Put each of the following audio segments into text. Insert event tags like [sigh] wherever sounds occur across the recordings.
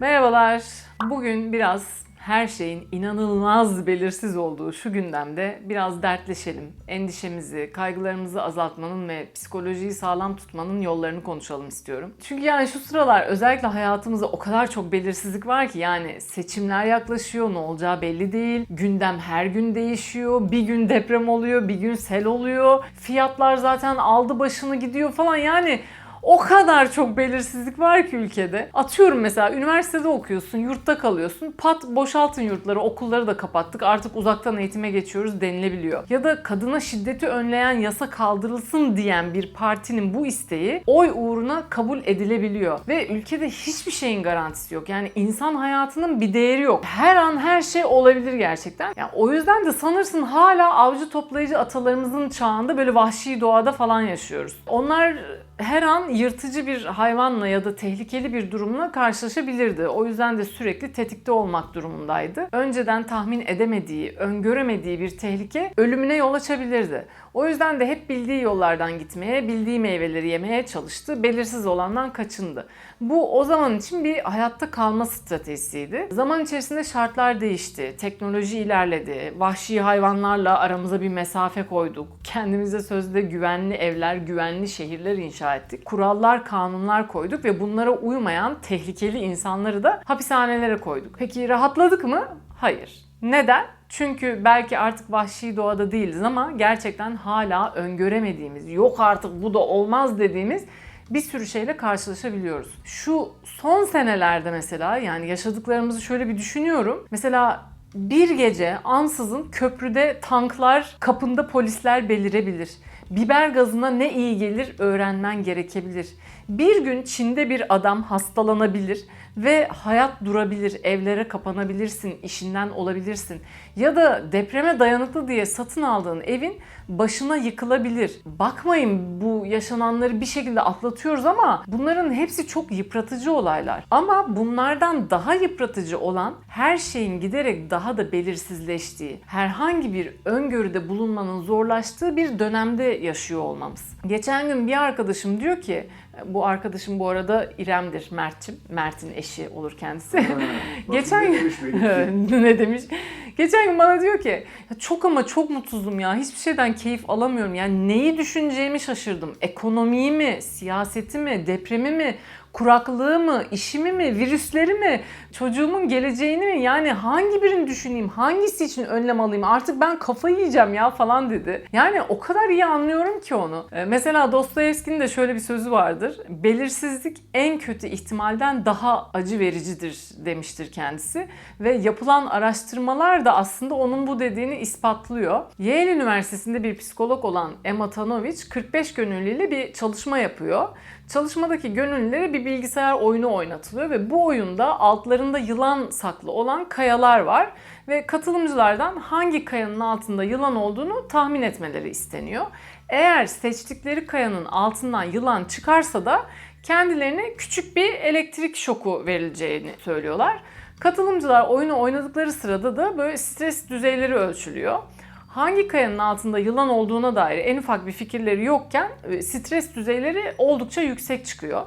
Merhabalar. Bugün biraz her şeyin inanılmaz belirsiz olduğu şu gündemde biraz dertleşelim. Endişemizi, kaygılarımızı azaltmanın ve psikolojiyi sağlam tutmanın yollarını konuşalım istiyorum. Çünkü yani şu sıralar özellikle hayatımızda o kadar çok belirsizlik var ki yani seçimler yaklaşıyor, ne olacağı belli değil. Gündem her gün değişiyor. Bir gün deprem oluyor, bir gün sel oluyor. Fiyatlar zaten aldı başını gidiyor falan yani o kadar çok belirsizlik var ki ülkede. Atıyorum mesela üniversitede okuyorsun, yurtta kalıyorsun. Pat boşaltın yurtları, okulları da kapattık. Artık uzaktan eğitime geçiyoruz denilebiliyor. Ya da kadına şiddeti önleyen yasa kaldırılsın diyen bir partinin bu isteği oy uğruna kabul edilebiliyor. Ve ülkede hiçbir şeyin garantisi yok. Yani insan hayatının bir değeri yok. Her an her şey olabilir gerçekten. Yani o yüzden de sanırsın hala avcı toplayıcı atalarımızın çağında böyle vahşi doğada falan yaşıyoruz. Onlar her an yırtıcı bir hayvanla ya da tehlikeli bir durumla karşılaşabilirdi. O yüzden de sürekli tetikte olmak durumundaydı. Önceden tahmin edemediği, öngöremediği bir tehlike ölümüne yol açabilirdi. O yüzden de hep bildiği yollardan gitmeye, bildiği meyveleri yemeye çalıştı. Belirsiz olandan kaçındı. Bu o zaman için bir hayatta kalma stratejisiydi. Zaman içerisinde şartlar değişti, teknoloji ilerledi, vahşi hayvanlarla aramıza bir mesafe koyduk. Kendimize sözde güvenli evler, güvenli şehirler inşa ettik. Kurallar, kanunlar koyduk ve bunlara uymayan tehlikeli insanları da hapishanelere koyduk. Peki rahatladık mı? Hayır. Neden? Çünkü belki artık vahşi doğada değiliz ama gerçekten hala öngöremediğimiz, yok artık bu da olmaz dediğimiz bir sürü şeyle karşılaşabiliyoruz. Şu son senelerde mesela yani yaşadıklarımızı şöyle bir düşünüyorum. Mesela bir gece ansızın köprüde tanklar, kapında polisler belirebilir. Biber gazına ne iyi gelir öğrenmen gerekebilir. Bir gün Çin'de bir adam hastalanabilir ve hayat durabilir, evlere kapanabilirsin, işinden olabilirsin. Ya da depreme dayanıklı diye satın aldığın evin başına yıkılabilir. Bakmayın bu yaşananları bir şekilde atlatıyoruz ama bunların hepsi çok yıpratıcı olaylar. Ama bunlardan daha yıpratıcı olan her şeyin giderek daha da belirsizleştiği, herhangi bir öngörüde bulunmanın zorlaştığı bir dönemde yaşıyor olmamız. Geçen gün bir arkadaşım diyor ki bu arkadaşım bu arada İrem'dir, Mert'cim. Mert'in eşi olur kendisi. [laughs] Geçen gün [laughs] ne demiş? Geçen gün bana diyor ki "Ya çok ama çok mutsuzum ya. Hiçbir şeyden keyif alamıyorum. Yani neyi düşüneceğimi şaşırdım. Ekonomiyi mi, siyaseti mi, depremi mi, kuraklığı mı, işimi mi, virüsleri mi, çocuğumun geleceğini mi? Yani hangi birini düşüneyim, hangisi için önlem alayım? Artık ben kafayı yiyeceğim ya falan dedi. Yani o kadar iyi anlıyorum ki onu. Ee, Mesela Dostoyevski'nin de şöyle bir sözü vardır. Belirsizlik en kötü ihtimalden daha acı vericidir demiştir kendisi. Ve yapılan araştırmalar da aslında onun bu dediğini ispatlıyor. Yale Üniversitesi'nde bir psikolog olan Emma Tanovic 45 gönüllüyle bir çalışma yapıyor. Çalışmadaki gönüllülere bir bilgisayar oyunu oynatılıyor ve bu oyunda altlarında yılan saklı olan kayalar var ve katılımcılardan hangi kayanın altında yılan olduğunu tahmin etmeleri isteniyor. Eğer seçtikleri kayanın altından yılan çıkarsa da kendilerine küçük bir elektrik şoku verileceğini söylüyorlar. Katılımcılar oyunu oynadıkları sırada da böyle stres düzeyleri ölçülüyor hangi kayanın altında yılan olduğuna dair en ufak bir fikirleri yokken e, stres düzeyleri oldukça yüksek çıkıyor.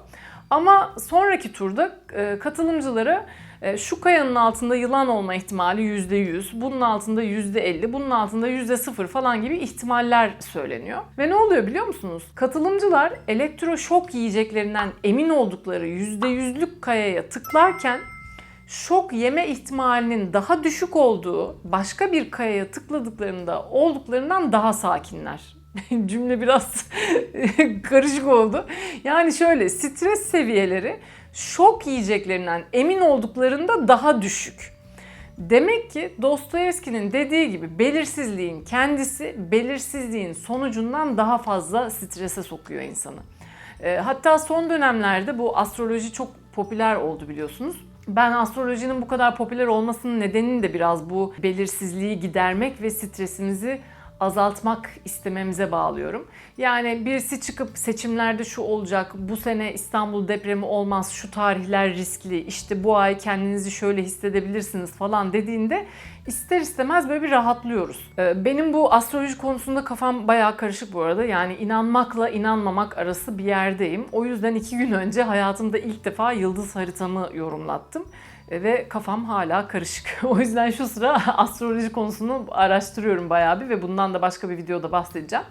Ama sonraki turda e, katılımcılara e, şu kayanın altında yılan olma ihtimali %100, bunun altında %50, bunun altında %0 falan gibi ihtimaller söyleniyor. Ve ne oluyor biliyor musunuz? Katılımcılar elektroşok yiyeceklerinden emin oldukları %100'lük kayaya tıklarken şok yeme ihtimalinin daha düşük olduğu başka bir kayaya tıkladıklarında olduklarından daha sakinler. [laughs] Cümle biraz [laughs] karışık oldu. Yani şöyle stres seviyeleri şok yiyeceklerinden emin olduklarında daha düşük. Demek ki Dostoyevski'nin dediği gibi belirsizliğin kendisi belirsizliğin sonucundan daha fazla strese sokuyor insanı. E, Hatta son dönemlerde bu astroloji çok popüler oldu biliyorsunuz. Ben astrolojinin bu kadar popüler olmasının nedenini de biraz bu belirsizliği gidermek ve stresimizi azaltmak istememize bağlıyorum. Yani birisi çıkıp seçimlerde şu olacak, bu sene İstanbul depremi olmaz, şu tarihler riskli, işte bu ay kendinizi şöyle hissedebilirsiniz falan dediğinde ister istemez böyle bir rahatlıyoruz. Ee, Benim bu astroloji konusunda kafam bayağı karışık bu arada. Yani inanmakla inanmamak arası bir yerdeyim. O yüzden iki gün önce hayatımda ilk defa yıldız haritamı yorumlattım ve kafam hala karışık. [laughs] O yüzden şu sıra [laughs] astroloji konusunu araştırıyorum bayağı bir ve bundan da başka bir videoda bahsedeceğim.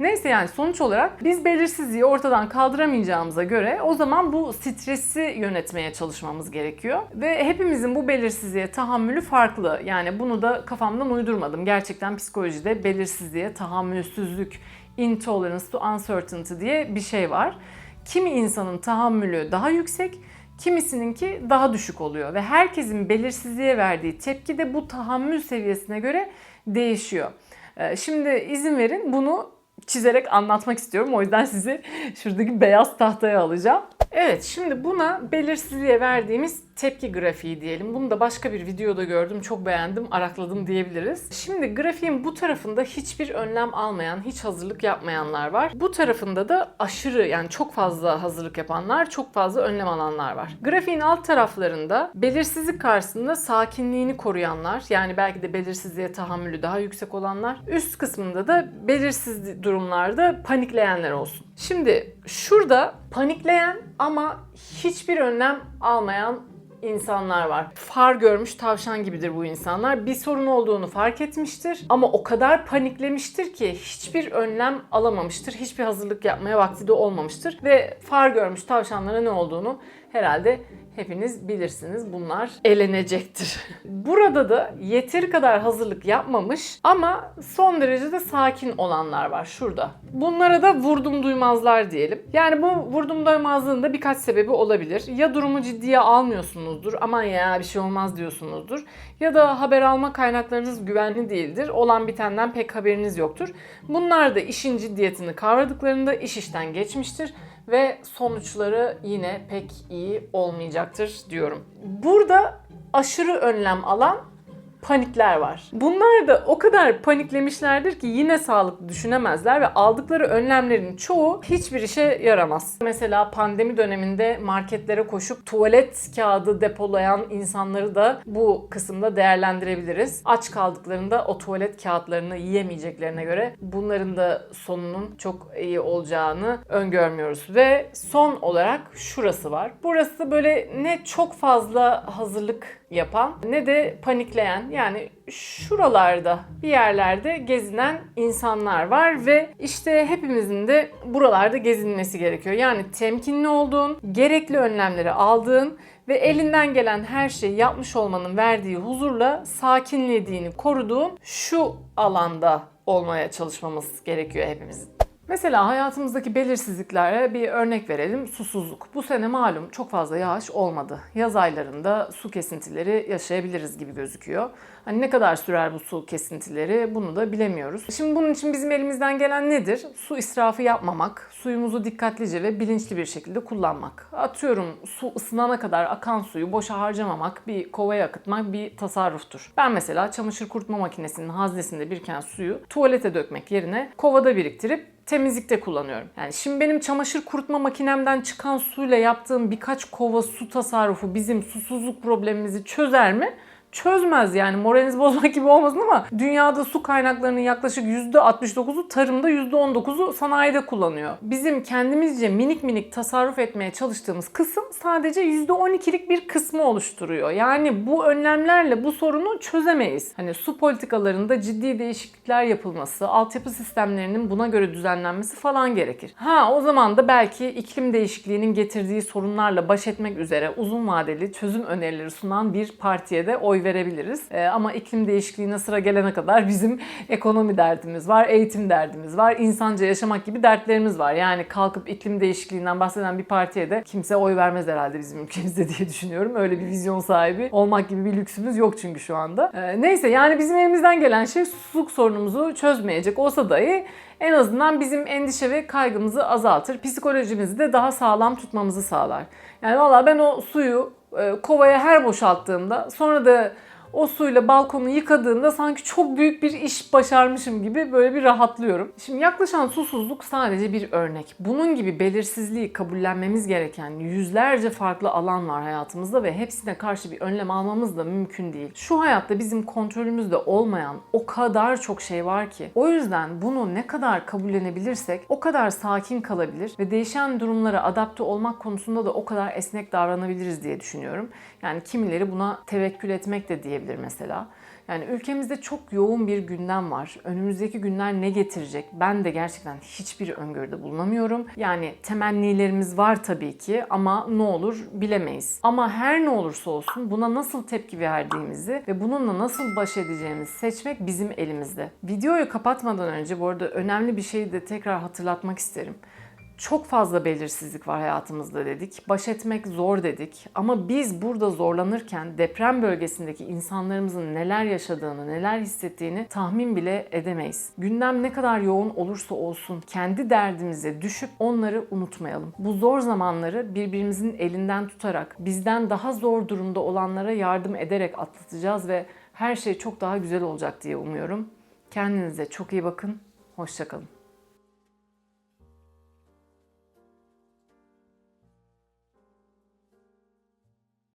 Neyse yani sonuç olarak biz belirsizliği ortadan kaldıramayacağımıza göre o zaman bu stresi yönetmeye çalışmamız gerekiyor. Ve hepimizin bu belirsizliğe tahammülü farklı. Yani bunu da kafamdan uydurmadım. Gerçekten psikolojide belirsizliğe tahammülsüzlük, intolerance to uncertainty diye bir şey var. Kimi insanın tahammülü daha yüksek, kimisininki daha düşük oluyor ve herkesin belirsizliğe verdiği tepki de bu tahammül seviyesine göre değişiyor. Ee, Şimdi izin verin bunu çizerek anlatmak istiyorum. O yüzden sizi [laughs] şuradaki beyaz tahtaya alacağım. Evet şimdi buna belirsizliğe verdiğimiz tepki grafiği diyelim. Bunu da başka bir videoda gördüm. Çok beğendim, arakladım diyebiliriz. Şimdi grafiğin bu tarafında hiçbir önlem almayan, hiç hazırlık yapmayanlar var. Bu tarafında da aşırı yani çok fazla hazırlık yapanlar, çok fazla önlem alanlar var. Grafiğin alt taraflarında belirsizlik karşısında sakinliğini koruyanlar, yani belki de belirsizliğe tahammülü daha yüksek olanlar. Üst kısmında da belirsiz durumlarda panikleyenler olsun. Şimdi şurada panikleyen ama hiçbir önlem almayan insanlar var. Far görmüş tavşan gibidir bu insanlar. Bir sorun olduğunu fark etmiştir ama o kadar paniklemiştir ki hiçbir önlem alamamıştır. Hiçbir hazırlık yapmaya vakti de olmamıştır ve far görmüş tavşanlara ne olduğunu herhalde hepiniz bilirsiniz. Bunlar elenecektir. [laughs] Burada da yeteri kadar hazırlık yapmamış ama son derece de sakin olanlar var şurada. Bunlara da vurdum duymazlar diyelim. Yani bu vurdum duymazlığın da birkaç sebebi olabilir. Ya durumu ciddiye almıyorsunuzdur. Aman ya bir şey olmaz diyorsunuzdur. Ya da haber alma kaynaklarınız güvenli değildir. Olan bitenden pek haberiniz yoktur. Bunlar da işin ciddiyetini kavradıklarında iş işten geçmiştir ve sonuçları yine pek iyi olmayacaktır diyorum. Burada aşırı önlem alan panikler var. Bunlar da o kadar paniklemişlerdir ki yine sağlıklı düşünemezler ve aldıkları önlemlerin çoğu hiçbir işe yaramaz. Mesela pandemi döneminde marketlere koşup tuvalet kağıdı depolayan insanları da bu kısımda değerlendirebiliriz. Aç kaldıklarında o tuvalet kağıtlarını yiyemeyeceklerine göre bunların da sonunun çok iyi olacağını öngörmüyoruz. Ve son olarak şurası var. Burası böyle ne çok fazla hazırlık yapan ne de panikleyen yani şuralarda bir yerlerde gezinen insanlar var ve işte hepimizin de buralarda gezinmesi gerekiyor. Yani temkinli olduğun, gerekli önlemleri aldığın ve elinden gelen her şeyi yapmış olmanın verdiği huzurla sakinlediğini koruduğun şu alanda olmaya çalışmamız gerekiyor hepimizin. Mesela hayatımızdaki belirsizliklere bir örnek verelim. Susuzluk. Bu sene malum çok fazla yağış olmadı. Yaz aylarında su kesintileri yaşayabiliriz gibi gözüküyor. Hani ne kadar sürer bu su kesintileri bunu da bilemiyoruz. Şimdi bunun için bizim elimizden gelen nedir? Su israfı yapmamak, suyumuzu dikkatlice ve bilinçli bir şekilde kullanmak. Atıyorum su ısınana kadar akan suyu boşa harcamamak, bir kovaya akıtmak bir tasarruftur. Ben mesela çamaşır kurutma makinesinin haznesinde biriken suyu tuvalete dökmek yerine kovada biriktirip temizlikte kullanıyorum. Yani şimdi benim çamaşır kurutma makinemden çıkan suyla yaptığım birkaç kova su tasarrufu bizim susuzluk problemimizi çözer mi? Çözmez yani moraliniz [laughs] bozmak gibi olmasın ama dünyada su kaynaklarının yaklaşık %69'u tarımda %19'u sanayide kullanıyor. Bizim kendimizce minik minik tasarruf etmeye çalıştığımız kısım sadece %12'lik bir kısmı oluşturuyor. Yani bu önlemlerle bu sorunu çözemeyiz. Hani su politikalarında ciddi değişiklikler yapılması, altyapı sistemlerinin buna göre düzenlenmesi falan gerekir. Ha o zaman da belki iklim değişikliğinin getirdiği sorunlarla baş etmek üzere uzun vadeli çözüm önerileri sunan bir partiye de oy verebiliriz. Ee, ama iklim değişikliğine sıra gelene kadar bizim ekonomi derdimiz var, eğitim derdimiz var, insanca yaşamak gibi dertlerimiz var. Yani kalkıp iklim değişikliğinden bahseden bir partiye de kimse oy vermez herhalde bizim ülkemizde [laughs] diye düşünüyorum. Öyle bir vizyon sahibi olmak gibi bir lüksümüz yok çünkü şu anda. Ee, neyse yani bizim elimizden gelen şey susuzluk sorunumuzu çözmeyecek olsa dahi en azından bizim endişe ve kaygımızı azaltır. Psikolojimizi de daha sağlam tutmamızı sağlar. Yani valla ben o suyu e, kovaya her boşalttığımda sonra da o suyla balkonu yıkadığımda sanki çok büyük bir iş başarmışım gibi böyle bir rahatlıyorum. Şimdi yaklaşan susuzluk sadece bir örnek. Bunun gibi belirsizliği kabullenmemiz gereken yüzlerce farklı alan var hayatımızda ve hepsine karşı bir önlem almamız da mümkün değil. Şu hayatta bizim kontrolümüzde olmayan o kadar çok şey var ki. O yüzden bunu ne kadar kabullenebilirsek o kadar sakin kalabilir ve değişen durumlara adapte olmak konusunda da o kadar esnek davranabiliriz diye düşünüyorum. Yani kimileri buna tevekkül etmek de diyebilir mesela. Yani ülkemizde çok yoğun bir gündem var. Önümüzdeki günler ne getirecek? Ben de gerçekten hiçbir öngörüde bulunamıyorum. Yani temennilerimiz var tabii ki ama ne olur bilemeyiz. Ama her ne olursa olsun buna nasıl tepki verdiğimizi ve bununla nasıl baş edeceğimizi seçmek bizim elimizde. Videoyu kapatmadan önce bu arada önemli bir şeyi de tekrar hatırlatmak isterim. Çok fazla belirsizlik var hayatımızda dedik. Baş etmek zor dedik. Ama biz burada zorlanırken deprem bölgesindeki insanlarımızın neler yaşadığını, neler hissettiğini tahmin bile edemeyiz. Gündem ne kadar yoğun olursa olsun kendi derdimize düşüp onları unutmayalım. Bu zor zamanları birbirimizin elinden tutarak, bizden daha zor durumda olanlara yardım ederek atlatacağız ve her şey çok daha güzel olacak diye umuyorum. Kendinize çok iyi bakın. Hoşçakalın.